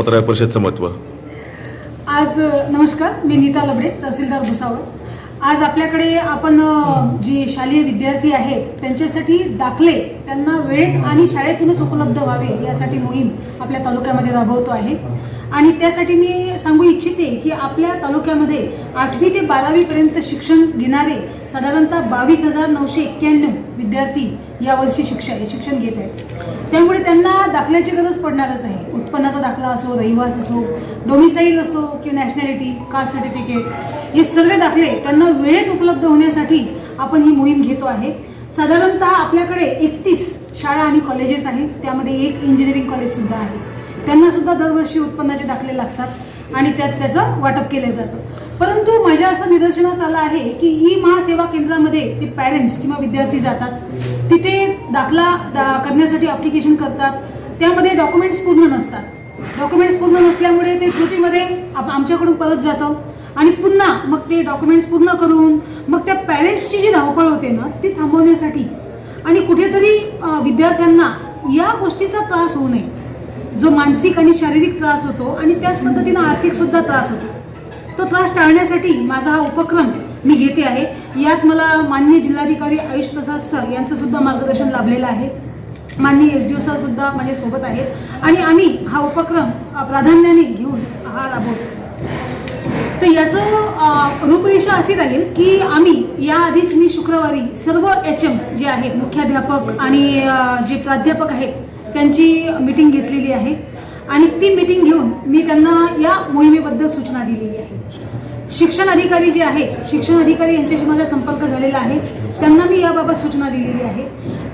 पत्रकार परिषदचं महत्त्व आज नमस्कार मी नीता लबडे तहसीलदार भुसावळ. आज आपल्याकडे आपण जी शालेय विद्यार्थी आहेत त्यांच्यासाठी दाखले त्यांना वेळेत आणि शाळेतूनच उपलब्ध व्हावे यासाठी मोहीम आपल्या तालुक्यामध्ये राबवतो आहे. आणि त्यासाठी मी सांगू इच्छिते की आपल्या तालुक्यामध्ये आठवी ते बारावीपर्यंत शिक्षण घेणारे साधारणतः बावीस हजार नऊशे एक्क्याण्णव विद्यार्थी यावर्षी शिक्षण शिक्षण घेत आहेत. त्यामुळे त्यांना दाखल्याची गरज पडणारच आहे. उत्पन्नाचा दाखला असो रहिवास असो डोमिसाईल असो किंवा नॅशनॅलिटी कास्ट सर्टिफिकेट हे सगळे दाखले त्यांना वेळेत उपलब्ध होण्यासाठी आपण ही मोहीम घेतो आहे. साधारणतः आपल्याकडे एकतीस शाळा आणि कॉलेजेस आहेत. त्यामध्ये एक इंजिनिअरिंग कॉलेजसुद्धा आहे. त्यांना सुद्धा दरवर्षी उत्पन्नाचे दाखले लागतात आणि त्यात त्याचं वाटप केलं जातं. परंतु माझ्या असं निदर्शनास आलं आहे की ई महासेवा केंद्रामध्ये ते पॅरेंट्स किंवा विद्यार्थी जातात. तिथे दाखला दा करण्यासाठी अप्लिकेशन करतात. त्यामध्ये डॉक्युमेंट्स पूर्ण नसतात. डॉक्युमेंट्स पूर्ण नसल्यामुळे ते त्रुटीमध्ये आप- आमच्याकडून परत जातं. आणि पुन्हा मग ते डॉक्युमेंट्स पूर्ण करून मग त्या पॅरेंट्सची जी धावपळ होते ना ती थांबवण्यासाठी आणि कुठेतरी विद्यार्थ्यांना या गोष्टीचा त्रास होऊ नये. जो मानसिक आणि शारीरिक त्रास होतो आणि त्याच पद्धतीनं आर्थिक सुद्धा त्रास होतो. तो त्रास टाळण्यासाठी माझा हा उपक्रम मी घेते आहे. यात मला माननीय जिल्हाधिकारी आयुष प्रसाद सर यांचं सुद्धा मार्गदर्शन लाभलेलं आहे. माननीय एस डी ओ सर सुद्धा माझ्यासोबत आहेत. आणि आम्ही हा उपक्रम प्राधान्याने घेऊन हा राबवतो. तर याचं रूपरेषा अशी राहील की आम्ही याआधीच मी शुक्रवारी सर्व एच एम जे आहेत मुख्याध्यापक आणि जे प्राध्यापक आहेत त्यांची मीटिंग घेतलेली आहे. आणि ती मीटिंग घेऊन मी त्यांना या मोहिमेबद्दल सूचना दिलेली आहे. शिक्षण अधिकारी जे आहे शिक्षण अधिकारी यांच्याशी माझा संपर्क झालेला आहे. त्यांना मी याबाबत सूचना दिलेली आहे.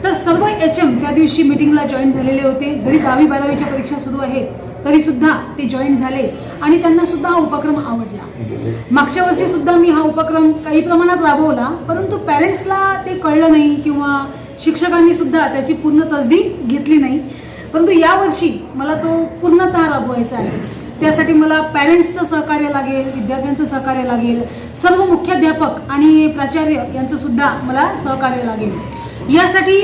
तर सर्व एच एम त्या दिवशी मिटिंगला जॉईन झालेले होते. जरी दहावी बारावीच्या परीक्षा सुरू आहेत तरी सुद्धा ते जॉईन झाले. आणि त्यांना सुद्धा हा उपक्रम आवडला. मागच्या वर्षी सुद्धा मी हा उपक्रम काही प्रमाणात राबवला परंतु पॅरेंट्सला ते कळलं नाही किंवा शिक्षकांनी सुद्धा त्याची पूर्ण तसदी घेतली नाही. परंतु यावर्षी मला तो पूर्णतः राबवायचा आहे. त्यासाठी मला पॅरेंट्सचं सहकार्य लागेल विद्यार्थ्यांचं सहकार्य लागेल सर्व मुख्याध्यापक आणि प्राचार्य यांचं सुद्धा मला सहकार्य लागेल. यासाठी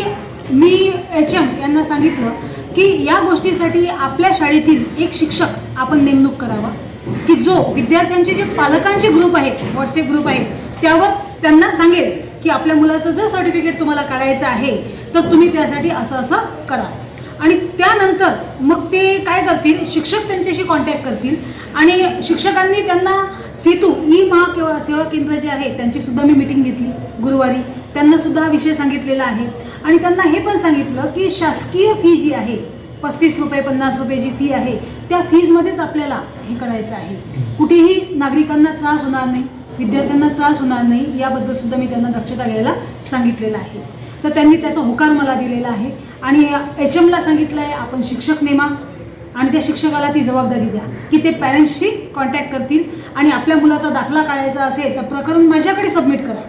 मी एच एम यांना सांगितलं की या गोष्टीसाठी आपल्या शाळेतील एक शिक्षक आपण नेमणूक करावा. की जो विद्यार्थ्यांचे जे पालकांचे ग्रुप आहेत व्हॉट्सअप ग्रुप आहेत त्यावर त्यांना सांगेल की आपल्या मुलाचं जर सर्टिफिकेट तुम्हाला काढायचं आहे तर तुम्ही त्यासाठी असं असं करा. आणि त्यानंतर मग ते काय करतील? शिक्षक त्यांच्याशी कॉन्टॅक्ट करतील. आणि शिक्षकांनी त्यांना सेतू ई महा किंवा सेवा केंद्र जे आहे त्यांची सुद्धा मी मिटिंग घेतली गुरुवारी. त्यांना सुद्धा हा विषय सांगितलेला आहे. आणि त्यांना हे पण सांगितलं की शासकीय फी जी आहे पस्तीस रुपये पन्नास रुपये जी फी आहे त्या फीजमध्येच आपल्याला हे करायचं आहे. कुठेही नागरिकांना त्रास होणार नाही. विद्यार्थ्यांना त्रास होणार नाही याबद्दल सुद्धा मी त्यांना दक्षता घ्यायला सांगितलेलं आहे. तर त्यांनी त्याचा होकार मला दिलेला आहे आणि एच एमला सांगितलं आहे आपण शिक्षक नेमा आणि त्या शिक्षकाला ती जबाबदारी द्या की ते पॅरेंट्सशी कॉन्टॅक्ट करतील आणि आपल्या मुलाचा दाखला काढायचा असेल तर प्रकरण माझ्याकडे सबमिट करा.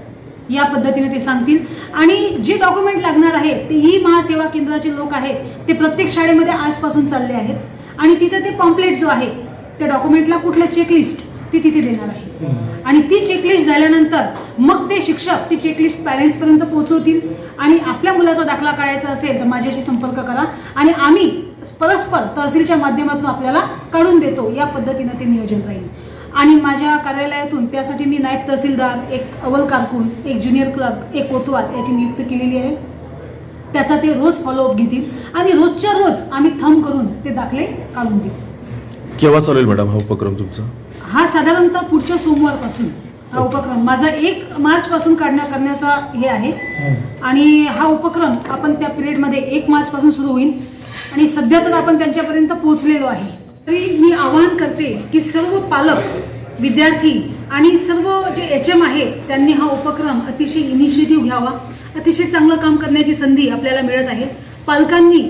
या पद्धतीने ते सांगतील. आणि जे डॉक्युमेंट लागणार आहे ते ई महासेवा केंद्राचे लोक आहेत ते प्रत्येक शाळेमध्ये आजपासून चालले आहेत. आणि तिथे ते पॉम्पलेट जो आहे त्या डॉक्युमेंटला कुठलं चेकलिस्ट ती तिथे देणार आहे. आणि ती चेकलिस्ट झाल्यानंतर मग ते शिक्षक ती चेकलिस्ट पॅरेंट्सपर्यंत पोहोचवतील. आणि आपल्या मुलाचा दाखला काढायचा असेल तर माझ्याशी संपर्क करा. आणि आम्ही परस्पर तहसीलच्या माध्यमातून आपल्याला काढून देतो. या पद्धतीनं ते नियोजन राहील. आणि माझ्या कार्यालयातून त्यासाठी मी नायब तहसीलदार एक अव्वल कारकून एक ज्युनियर क्लर्क एक कोतवाल याची नियुक्ती केलेली आहे. त्याचा ते रोज फॉलोअप घेतील. आणि रोजच्या रोज आम्ही थंब करून ते दाखले काढून देऊ केव्हा चालेल मॅडम हा उपक्रम तुमचा? हा साधारणतः पुढच्या सोमवारपासून हा उपक्रम माझा एक मार्च पासून काढण्या करण्याचा हे आहे. आणि हा उपक्रम आपण त्या पिरियडमध्ये एक मार्च पासून सुरू होईल. आणि सध्या तर आपण त्यांच्यापर्यंत पोहोचलेलो आहे. तरी मी आवाहन करते की सर्व पालक विद्यार्थी आणि सर्व जे एच एम आहेत त्यांनी हा उपक्रम अतिशय इनिशिएटिव्ह घ्यावा. अतिशय चांगलं काम करण्याची संधी आपल्याला मिळत आहे. पालकांनी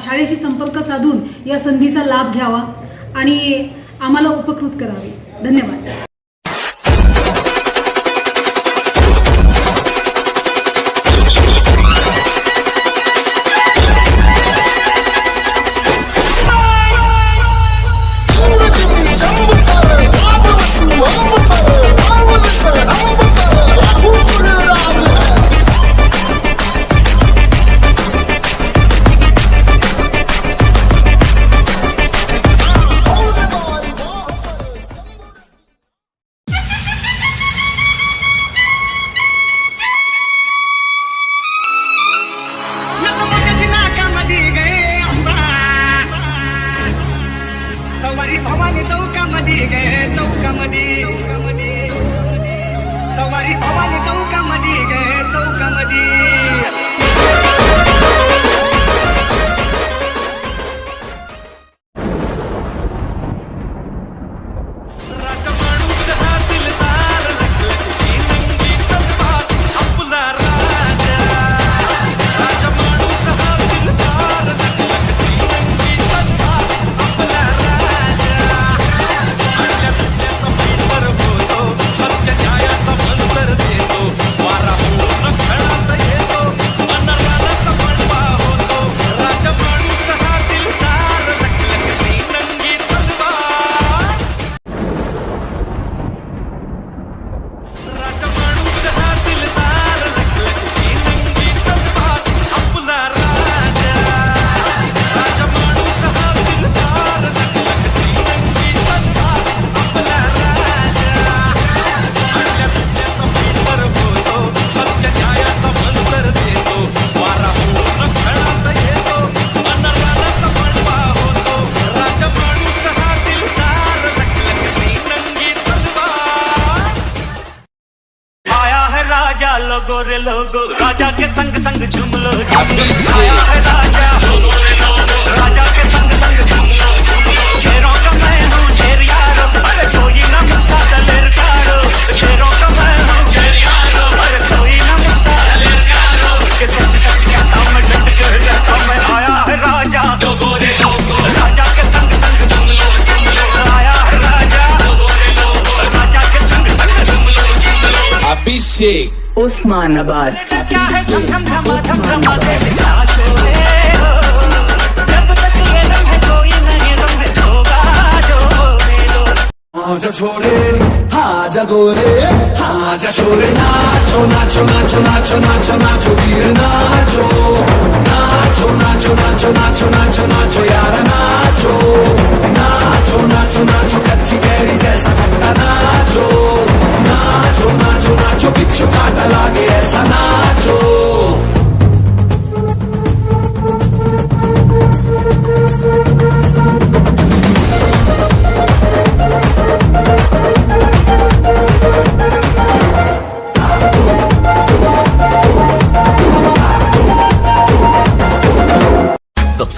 शाळेशी संपर्क साधून या संधीचा लाभ घ्यावा. आणि आम्हाला उपकृत करावे. धन्यवाद. लोगो रे लोगो राजा के संग संग झूम लो झूम है राजा शेख उस्मानाबाद आजा छोरे नाचो नाचो